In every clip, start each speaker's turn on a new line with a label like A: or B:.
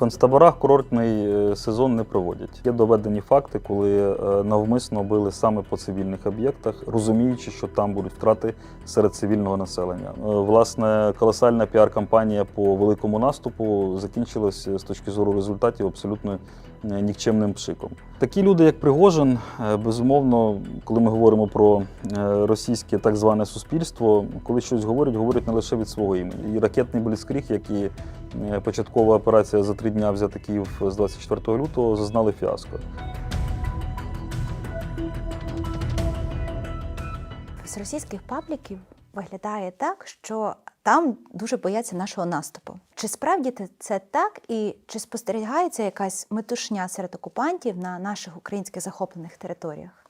A: концтаборах курортний е, сезон не проводять. Є доведені факти, коли е, навмисно били саме по цивільних об'єктах, розуміючи, що там будуть втрати серед цивільного населення. Е, Власне, колосальна піар-кампанія по великому наступу закінчилась з точки зору результатів абсолютно нікчемним пшиком. Такі люди, як Пригожин, е, безумовно, коли ми говоримо про е, російське так зване суспільство, коли щось говорять, говорять не лише від свого імені. І ракетний бліцкріг, як і е, початкова операція за три дня взяти Київ з 24 лютого, зазнали фіаско.
B: З російських пабліків виглядає так, що там дуже бояться нашого наступу. Чи справді це так, і чи спостерігається якась метушня серед окупантів на наших українських захоплених територіях?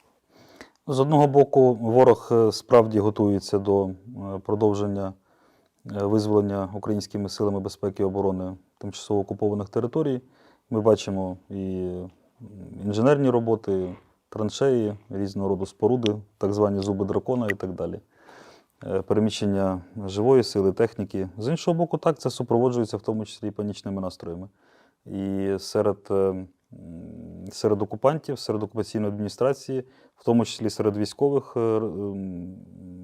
A: З одного боку, ворог е, справді готується до е, продовження е, визволення українськими силами безпеки і оборони тимчасово окупованих територій. Ми бачимо і інженерні роботи, траншеї, різного роду споруди, так звані зуби дракона і так далі. Е, Переміщення живої сили, техніки. З іншого боку, так, це супроводжується в тому числі і панічними настроями. І серед, е, серед окупантів, серед окупаційної адміністрації, в тому числі серед військових е,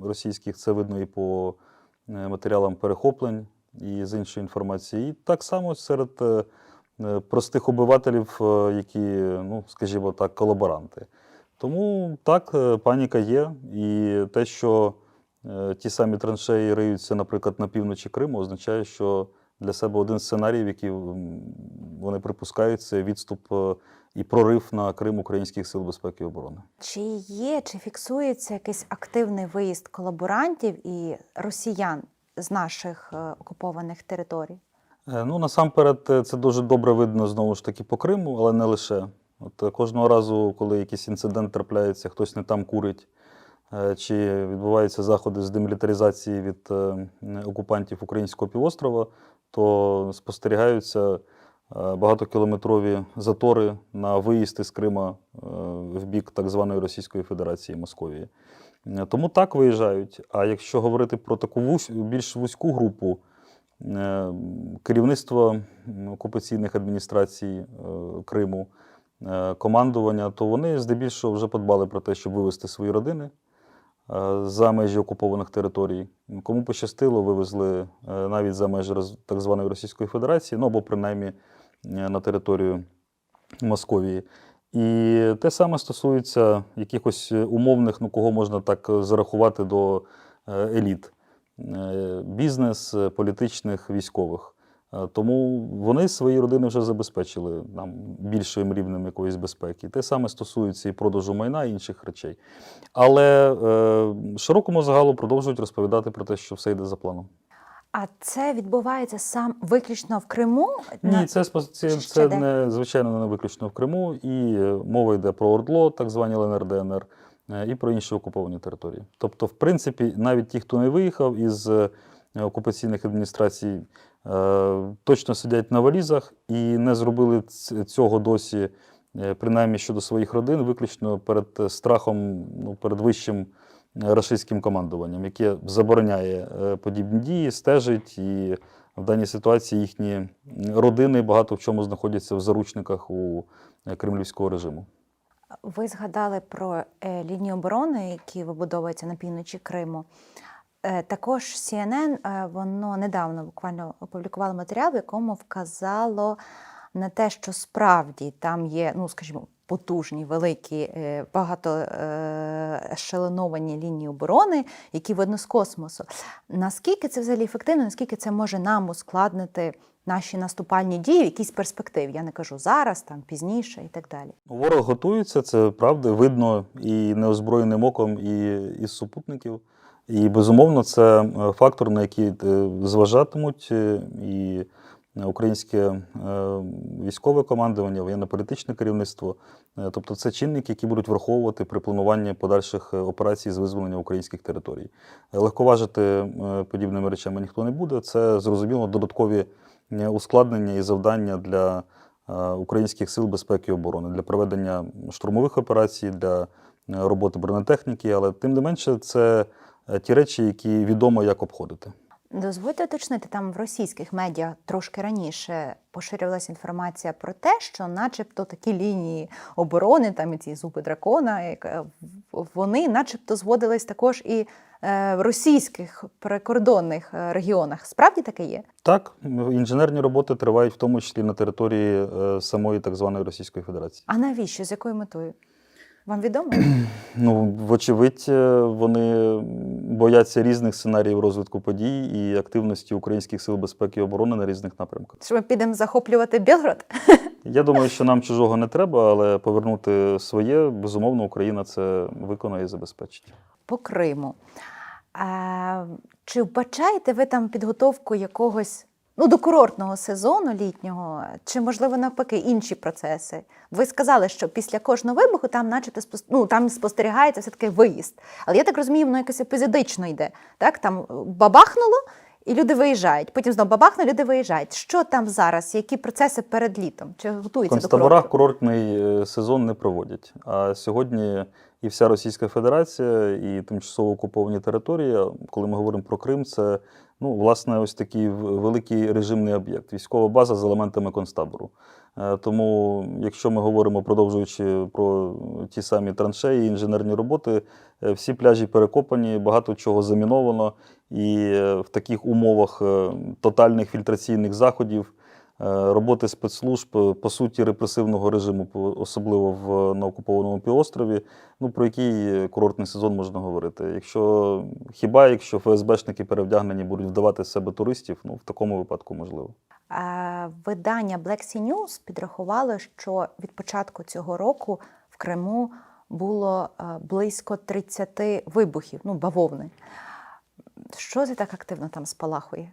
A: російських, це видно і по матеріалам перехоплень, і з іншої інформації. І так само серед простих обивателів, які, ну, скажімо так, колаборанти. Тому так, паніка є. І те, що ті самі траншеї риються, наприклад, на півночі Криму, означає, що для себе один з сценаріїв, які вони припускають, це відступ е, і прорив на Крим українських сил безпеки і оборони.
B: Чи є, чи фіксується якийсь активний виїзд колаборантів і росіян з наших е, окупованих територій?
A: Е, Ну, насамперед, е, це дуже добре видно знову ж таки по Криму, але не лише. От е, кожного разу, коли якийсь інцидент трапляється, хтось не там курить, е, чи відбуваються заходи з демілітаризації від е, окупантів українського півострова, то спостерігаються е, багатокілометрові затори на виїзд із Крима е, в бік так званої Російської Федерації Московії. Е, Тому так виїжджають. А якщо говорити про таку більш вузьку групу, е, керівництво окупаційних адміністрацій е, Криму, е, командування, то вони здебільшого вже подбали про те, щоб вивезти свої родини е, за межі окупованих територій. Кому пощастило, вивезли е, навіть за межі так званої Російської Федерації, ну або принаймні е, на територію Московії. І те саме стосується якихось умовних, ну кого можна так зарахувати до е, еліт е, бізнес, е, політичних, військових. Е, Тому вони свої родини вже забезпечили нам більшим рівнем якоїсь безпеки. Те саме стосується і продажу майна і інших речей. Але е, широкому загалу продовжують розповідати про те, що все йде за планом.
B: А це відбувається сам виключно в Криму?
A: Ні, це, це, це не звичайно не виключно в Криму, і е, мова йде про ОРДЛО, так звані ЛНР, ДНР, е, і про інші окуповані території. Тобто, в принципі, навіть ті, хто не виїхав із окупаційних адміністрацій, точно сидять на валізах і не зробили цього досі, е, принаймні щодо своїх родин, виключно перед е, страхом, ну, перед вищим е, рашистським командуванням, яке забороняє е, подібні дії, стежить і в даній ситуації їхні родини багато в чому знаходяться в заручниках у е, кремлівського режиму.
B: Ви згадали про е, лінії оборони, які вибудовуються на півночі Криму. Е, також CNN, е, воно недавно буквально опублікувало матеріал, в якому вказало на те, що справді там є, ну скажімо, потужні, великі, е, багато ешелоновані лінії оборони, які видно з космосу. Наскільки це взагалі ефективно, наскільки це може нам ускладнити наші наступальні дії в якійсь перспективі? Я не кажу зараз, там пізніше і так далі.
A: Ворог готується, це правда, видно і неозброєним оком, і із супутників. І безумовно, це е, фактор, на який е, зважатимуть е, і українське військове командування, воєнно-політичне керівництво. Тобто це чинники, які будуть враховувати при плануванні подальших операцій з визволення українських територій. Легковажити подібними речами ніхто не буде. Це зрозуміло додаткові ускладнення і завдання для українських сил безпеки і оборони для проведення штурмових операцій, для роботи бронетехніки, але тим не менше, це ті речі, які відомо як обходити.
B: Дозвольте уточнити, там в російських медіа трошки раніше поширювалася інформація про те, що, начебто, такі лінії оборони, там і ці зуби дракона, е, вони, начебто, зводились також і е, в російських прикордонних е, регіонах. Справді таке є?
A: Так, інженерні роботи тривають в тому числі на території е, самої так званої Російської Федерації.
B: А навіщо? З якою метою? Вам відомо?
A: Ну, вочевидь, е, вони бояться різних сценаріїв розвитку подій і активності українських сил безпеки і оборони на різних напрямках.
B: Що ми підемо захоплювати Білгород?
A: Я думаю, що нам чужого не треба, але повернути своє, безумовно, Україна це виконає і забезпечить.
B: по Криму. Е, чи вбачаєте ви там підготовку якогось ну, до курортного сезону літнього, чи, можливо, навпаки, інші процеси? Ви сказали, що після кожного вибуху там, начебто, ну, там спостерігається все-таки виїзд. Але я так розумію, воно якось епізодично йде. Так? Там е, бабахнуло, і люди виїжджають. Потім знову бабахнуло, люди виїжджають. Що там зараз? Які процеси перед літом? Чи готуються до курорту?
A: курортний е, сезон не проводять. А сьогодні і вся Російська Федерація, і тимчасово окуповані території, коли ми говоримо про Крим, це ну, власне ось такий великий режимний об'єкт, військова база з елементами концтабору. Е, Тому, якщо ми говоримо, продовжуючи про ті самі траншеї, інженерні роботи, е, всі пляжі перекопані, багато чого заміновано, і е, в таких умовах тотальних фільтраційних заходів. Е, роботи спецслужб, е, по суті, репресивного режиму, особливо в, на окупованому півострові. Ну про який е, курортний сезон можна говорити? Якщо хіба якщо ФСБшники перевдягнені будуть вдавати з себе туристів, ну в такому випадку можливо.
B: Е, Видання Black Sea News підрахувало, що від початку цього року в Криму було е, близько 30 вибухів, ну, бавовни. Що це так активно там спалахує?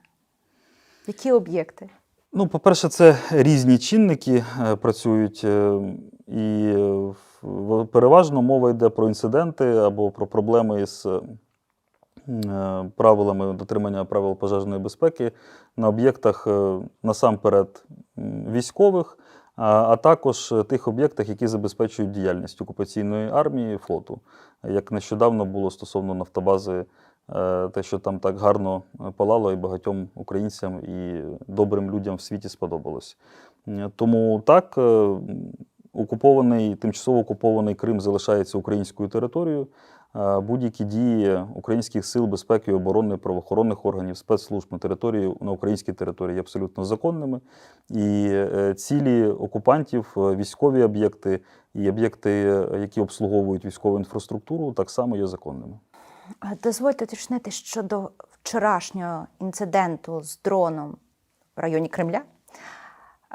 B: Які об'єкти?
A: Ну, по-перше, це різні чинники е, працюють, е, і е, переважно мова йде про інциденти або про проблеми з правилами дотримання правил пожежної безпеки на об'єктах насамперед військових, а, також тих об'єктах, які забезпечують діяльність окупаційної армії, флоту. Як нещодавно було стосовно нафтобази, те, що там так гарно е, палало, і багатьом українцям і добрим людям в світі сподобалось. Е, Тому так, е, окупований, тимчасово окупований Крим залишається українською територією. Е, Будь-які дії українських сил безпеки оборони, правоохоронних органів, спецслужб на території на українській території є абсолютно законними. І е, цілі окупантів, е, військові об'єкти і об'єкти, е, які обслуговують військову інфраструктуру, так само є законними.
B: Дозвольте уточнити щодо вчорашнього інциденту з дроном в районі Кремля.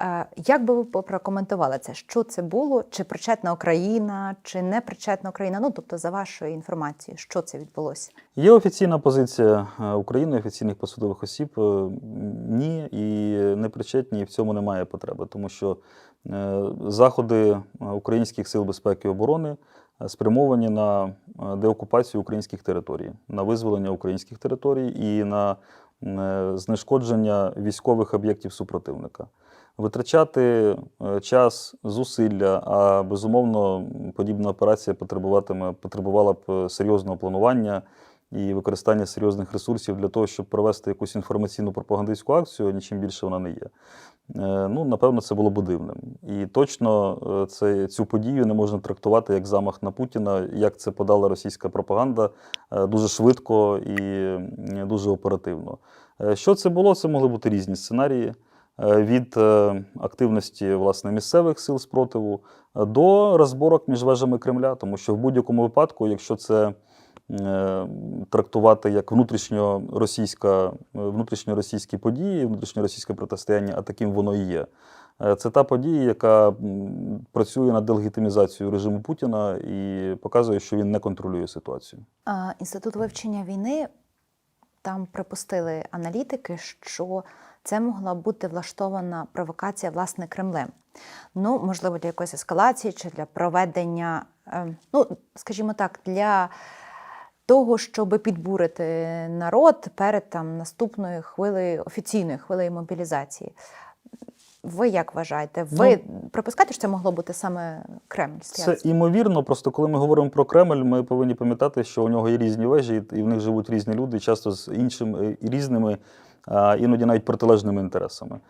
B: Е, Як би ви прокоментували це? Що це було? Чи причетна Україна, чи не причетна Україна? Ну, тобто, за вашою інформацією, що це відбулося?
A: Є офіційна позиція е, України, офіційних посадових осіб. е, Ні, і не причетні, і в цьому немає потреби, тому що заходи українських сил безпеки і оборони спрямовані на е, деокупацію українських територій, на визволення українських територій і на е, знешкодження військових об'єктів супротивника. Витрачати е, час, зусилля, а безумовно, подібна операція потребуватиме, потребувала б серйозного планування і використання серйозних ресурсів для того, щоб провести якусь інформаційну пропагандистську акцію, нічим більше вона не є. Е, Ну, напевно, це було б дивним. І точно е, це, цю подію не можна трактувати як замах на Путіна, як це подала російська пропаганда е, дуже швидко і дуже оперативно. Що це було? Це могли бути різні сценарії. Від активності власне місцевих сил спротиву до розборок між вежами Кремля, тому що в будь-якому випадку, якщо це трактувати як внутрішньоросійська, е, внутрішньоросійські події, внутрішньоросійське протистояння, а таким воно і є. Е, Це та подія, яка працює над делегітимізацією режиму Путіна і показує, що він не контролює ситуацію.
B: А, Інститут вивчення війни там припустили аналітики, що це могла бути влаштована провокація власне Кремлем. Ну, можливо, для якоїсь ескалації чи для проведення, е, ну, скажімо так, для того, щоб підбурити народ перед там наступною хвилею офіційною хвилею мобілізації. Ви як вважаєте? Ви припускаєте, що це могло бути саме Кремль?
A: Ну, Це імовірно, просто коли ми говоримо про Кремль, ми повинні пам'ятати, що у нього є різні вежі, і в них живуть різні люди, часто з іншими і різними, іноді навіть протилежними інтересами.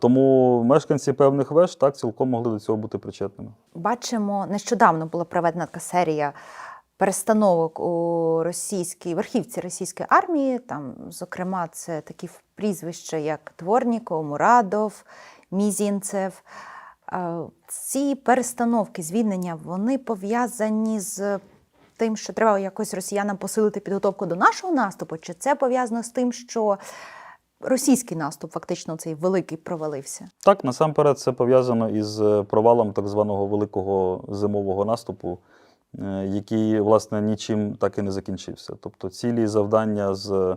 A: Тому мешканці певних веж так цілком могли до цього бути причетними.
B: Бачимо, нещодавно була проведена така серія перестановок у російській верхівці російської армії. Там, зокрема, це такі прізвища, як Дворніков, Мурадов, Мізінцев. Ці перестановки, звільнення, вони пов'язані з тим, що треба якось росіянам посилити підготовку до нашого наступу, чи це пов'язано з тим, що російський наступ фактично цей великий провалився?
A: Так, насамперед, це пов'язано із провалом так званого великого зимового наступу, який, власне, нічим так і не закінчився. Тобто цілі завдання з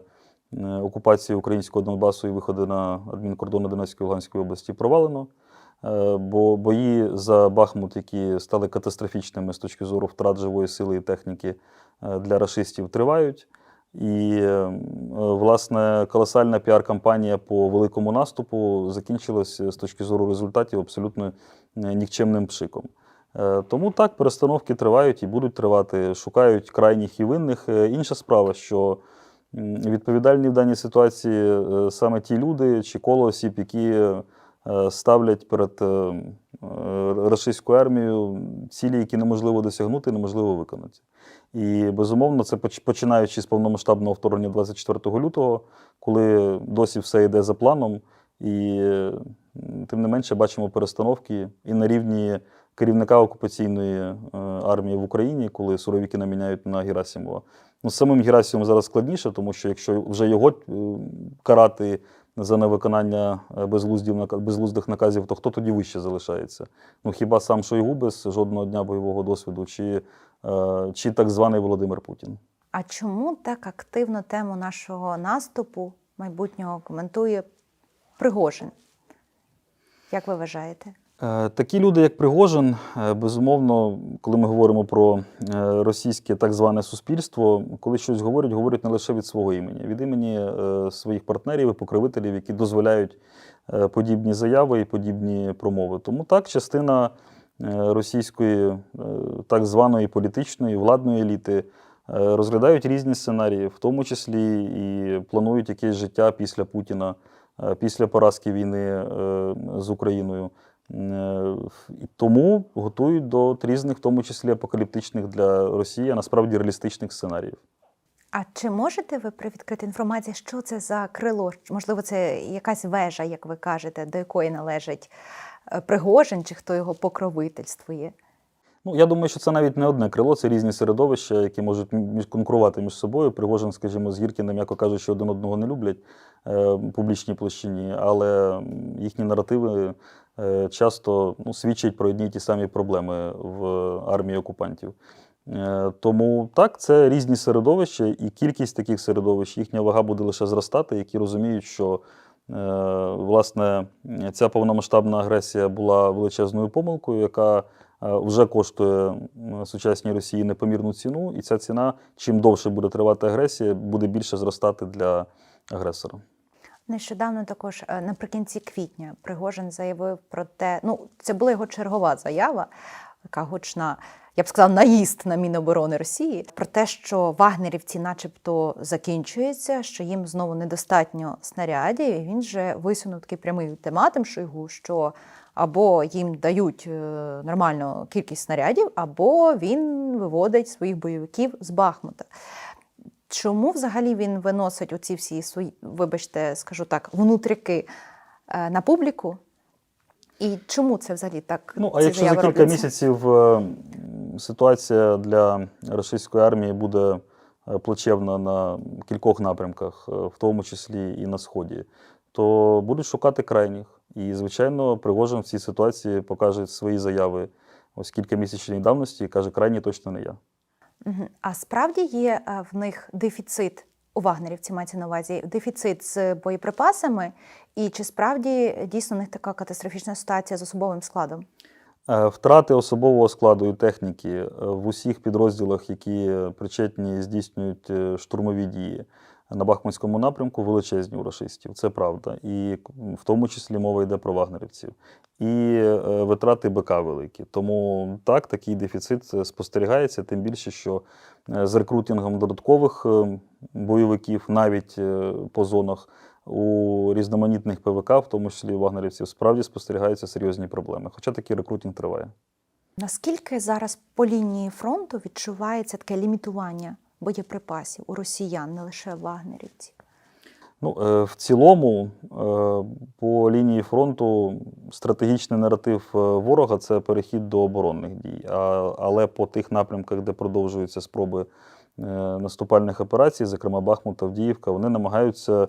A: е, окупації українського Донбасу і виходу на адмінкордони Донецької Луганської області провалено. Е, Бо бої за Бахмут, які стали катастрофічними з точки зору втрат живої сили і техніки е, для рашистів, тривають. І, е, власне, колосальна піар-кампанія по великому наступу закінчилася з точки зору результатів абсолютно е, нікчемним пшиком. Е, Тому так, перестановки тривають і будуть тривати, шукають крайніх і винних. Е, Інша справа, що відповідальні в даній ситуації е, саме ті люди чи коло осіб, які ставлять перед е, армією цілі, які неможливо досягнути, неможливо виконати. І безумовно, це починаючи з повномасштабного вторгнення 24 лютого, коли досі все йде за планом, і тим не менше бачимо перестановки і на рівні керівника окупаційної е, армії в Україні, коли суровіки наміняють на Герасимова. Ну, самим Герасимовим зараз складніше, тому що якщо вже його е, карати за невиконання е, безглуздів, безглуздих наказів, то хто тоді вище залишається? Ну хіба сам Шойгу без жодного дня бойового досвіду, чи, чи так званий Володимир Путін?
B: А чому так активно тему нашого наступу майбутнього коментує Пригожин? Як ви вважаєте?
A: Е, Такі люди, як Пригожин, е, безумовно, коли ми говоримо про е, російське так зване суспільство, коли щось говорять, говорять не лише від свого імені, від імені своїх партнерів і покровителів, які дозволяють подібні заяви і подібні промови. Тому так, частина російської так званої політичної владної еліти розглядають різні сценарії, в тому числі і планують якесь життя після Путіна, після поразки війни з Україною. Е, І тому готують до різних, в тому числі апокаліптичних для Росії, а насправді реалістичних сценаріїв.
B: А чи можете ви привідкрити інформацію, що це за крило? Можливо, це якась вежа, як ви кажете, до якої належить е, Пригожин, чи хто його покровительствує?
A: Ну, я думаю, що це навіть не одне крило, це різні середовища, які можуть конкурувати між собою. Пригожин, скажімо, з Гіркіним, м'яко кажучи, один одного не люблять е, в публічній площині, але їхні наративи е, часто ну, свідчать про одні й ті самі проблеми в армії окупантів. Е, Тому так, це різні середовища, і кількість таких середовищ, їхня вага буде лише зростати, які розуміють, що е, власне ця повномасштабна агресія була величезною помилкою, яка е, вже коштує сучасній Росії непомірну ціну, і ця ціна, чим довше буде тривати агресія, буде більше зростати для агресора.
B: Нещодавно також е, наприкінці квітня Пригожин заявив про те, ну це була його чергова заява, така гучна, я б сказала, наїзд на Міноборони Росії про те, що вагнерівці, начебто, закінчуються, що їм знову недостатньо снарядів. І він же висунув такий прямий ультиматум Шойгу, що або їм дають е, нормальну кількість снарядів, або він виводить своїх бойовиків з Бахмута. Чому взагалі він виносить оці всі свої, вибачте, скажу так, внутріки е, на публіку? І чому це взагалі так?
A: Ну, а якщо за кілька
B: робляться?
A: місяців е, ситуація для російської армії буде е, плачевна на кількох напрямках, в тому числі і на Сході, то будуть шукати крайніх. І, звичайно, Пригожин в цій ситуації покаже свої заяви ось кількамісячної давності і каже, крайні точно не я.
B: А справді є е, в них дефіцит у вагнерівці мається на увазі дефіцит з боєприпасами, і чи справді дійсно у них така катастрофічна ситуація з особовим складом?
A: Е, Втрати особового складу і техніки е, в усіх підрозділах, які причетні здійснюють штурмові дії, на Бахмутському напрямку величезні у рашистів. Це правда. І в тому числі мова йде про вагнерівців. І е, витрати БК великі. Тому так, такий дефіцит е, спостерігається, тим більше, що е, з рекрутингом додаткових бойовиків, навіть по зонах у різноманітних ПВК, в тому числі вагнерівців, справді спостерігаються серйозні проблеми. Хоча такий рекрутинг триває.
B: Наскільки зараз по лінії фронту відчувається таке лімітування боєприпасів у росіян, не лише вагнерівців?
A: Ну, е, в цілому, е, по лінії фронту стратегічний наратив е, ворога це перехід до оборонних дій. Але по тих напрямках, де продовжуються спроби наступальних операцій, зокрема Бахмут, Авдіївка, вони намагаються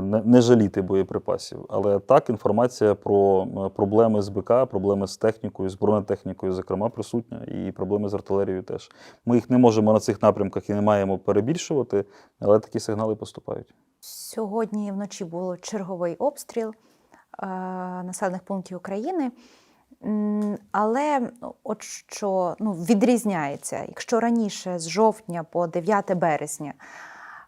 A: не, не жаліти боєприпасів. Але так, інформація про е, проблеми з БК, проблеми з технікою, з бронетехнікою, зокрема, присутня, і проблеми з артилерією теж. Ми їх не можемо на цих напрямках і не маємо перебільшувати, але такі сигнали поступають.
B: Сьогодні вночі було черговий обстріл е, населених пунктів України. Але ну, от що ну, відрізняється, якщо раніше з жовтня по 9 березня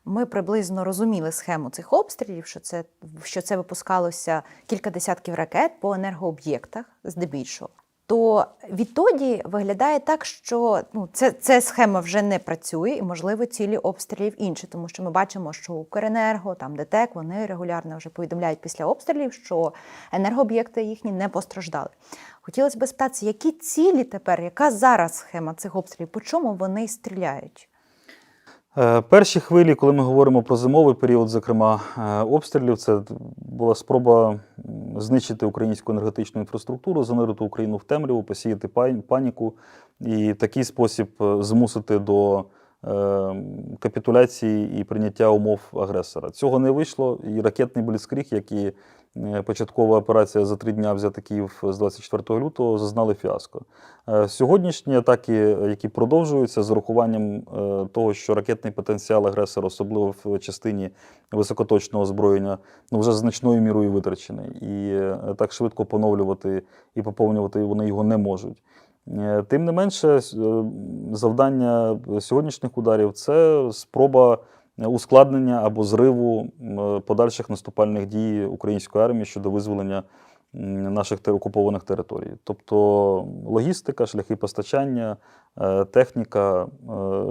B: ми приблизно розуміли схему цих обстрілів, що це, що це випускалося кілька десятків ракет по енергооб'єктах, здебільшого. То відтоді виглядає так, що ну, це, ця схема вже не працює, і, можливо, цілі обстрілів інші, тому що ми бачимо, що Укренерго, там ДТЕК, вони регулярно вже повідомляють після обстрілів, що енергооб'єкти їхні не постраждали. Хотілося б спитатися, які цілі тепер, яка зараз схема цих обстрілів, по чому вони стріляють?
A: Е, Перші хвилі, коли ми говоримо про зимовий період, зокрема е, обстрілів, це була спроба знищити українську енергетичну інфраструктуру, занурити Україну в темряву, посіяти паніку і в такий спосіб е, змусити до капітуляції і прийняття умов агресора. Цього не вийшло, і ракетний бліцкріг, як і е, початкова операція за три дня взяти Київ з 24 лютого, зазнали фіаско. Е, Сьогоднішні атаки, які продовжуються з урахуванням е, того, що ракетний потенціал агресора, особливо в частині високоточного озброєння, ну вже значною мірою витрачений. І так швидко поновлювати і поповнювати вони його не можуть. Е, Тим не менше, е, завдання сьогоднішніх ударів це спроба ускладнення або зриву подальших наступальних дій української армії щодо визволення наших окупованих територій. Тобто логістика, шляхи постачання, е, техніка,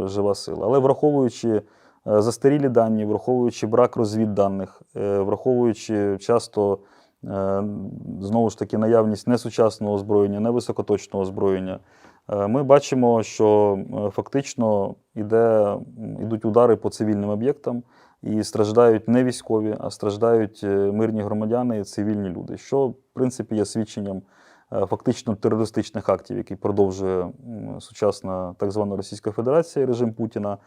A: жива сила. Але враховуючи застарілі дані, враховуючи брак розвідданих, враховуючи часто знову ж таки наявність несучасного озброєння, невисокоточного озброєння, е, ми бачимо, що е, фактично йде, йдуть удари по цивільним об'єктам. І страждають не військові, а страждають е, мирні громадяни і цивільні люди, що в принципі є свідченням е, фактично терористичних актів, які продовжує сучасна так звана Російська Федерація, режим Путіна,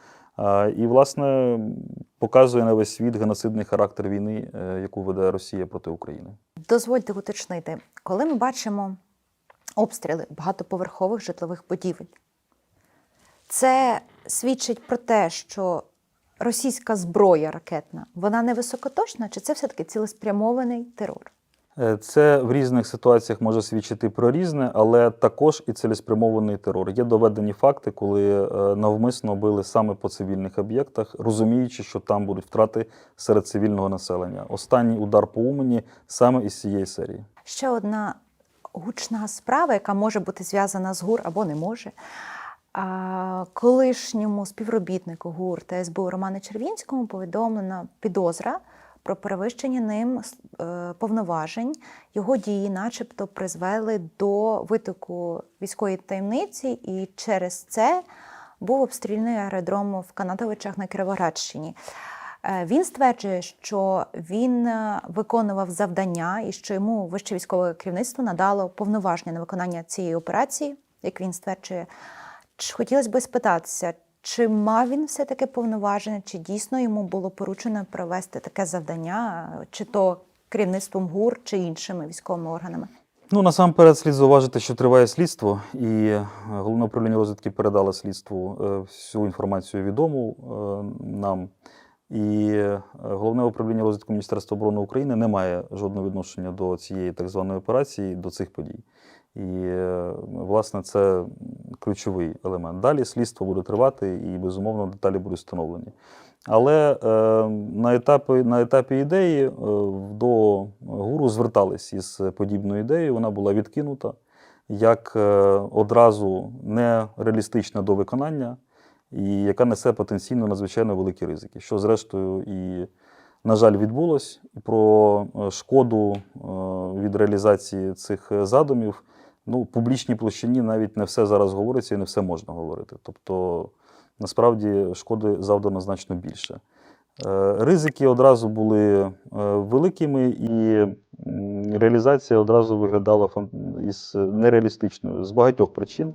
A: і власне показує на весь світ геноцидний характер війни, е, яку веде Росія проти України.
B: Дозвольте уточнити, коли ми бачимо обстріли багатоповерхових житлових будівель, це свідчить про те, що російська зброя ракетна, вона не високоточна, чи це все-таки цілеспрямований терор?
A: Е, Це в різних ситуаціях може свідчити про різне, але також і цілеспрямований терор. Є доведені факти, коли е, навмисно били саме по цивільних об'єктах, розуміючи, що там будуть втрати серед цивільного населення. Останній удар по Умані саме із цієї серії.
B: Ще одна гучна справа, яка може бути зв'язана з ГУР або не може. Колишньому співробітнику ГУР та СБУ Роману Червінському повідомлена підозра про перевищення ним е, повноважень. Його дії, начебто, призвели до витоку військової таємниці, і через це був обстріляний аеродром в Канатовичах на Кіровоградщині. Е, Він стверджує, що він е, виконував завдання і що йому вище військове керівництво надало повноваження на виконання цієї операції, як він стверджує. Хотілося б спитатися, чи мав він все таки повноваження, чи дійсно йому було поручено провести таке завдання, чи то керівництвом ГУР, чи іншими військовими органами?
A: Ну, насамперед слід зауважити, що триває слідство, і е, головне управління розвідки передало слідству е, всю інформацію відому е, нам. І головне управління розвідки Міністерства оборони України не має жодного відношення до цієї так званої операції, до цих подій. І, е, власне, це ключовий елемент. Далі слідство буде тривати і, безумовно, деталі будуть встановлені. Але е, на, етапі, на етапі ідеї е, до гуру звертались із подібною ідеєю, вона була відкинута як одразу нереалістична до виконання, і яка несе потенційно надзвичайно великі ризики. Що, зрештою, і, на жаль, відбулось. Про шкоду від реалізації цих задумів ну, в публічній площині навіть не все зараз говориться і не все можна говорити. Тобто, насправді, шкоди завдано значно більше. Е, Ризики одразу були е, великими, і реалізація одразу виглядала із нереалістичною з багатьох причин.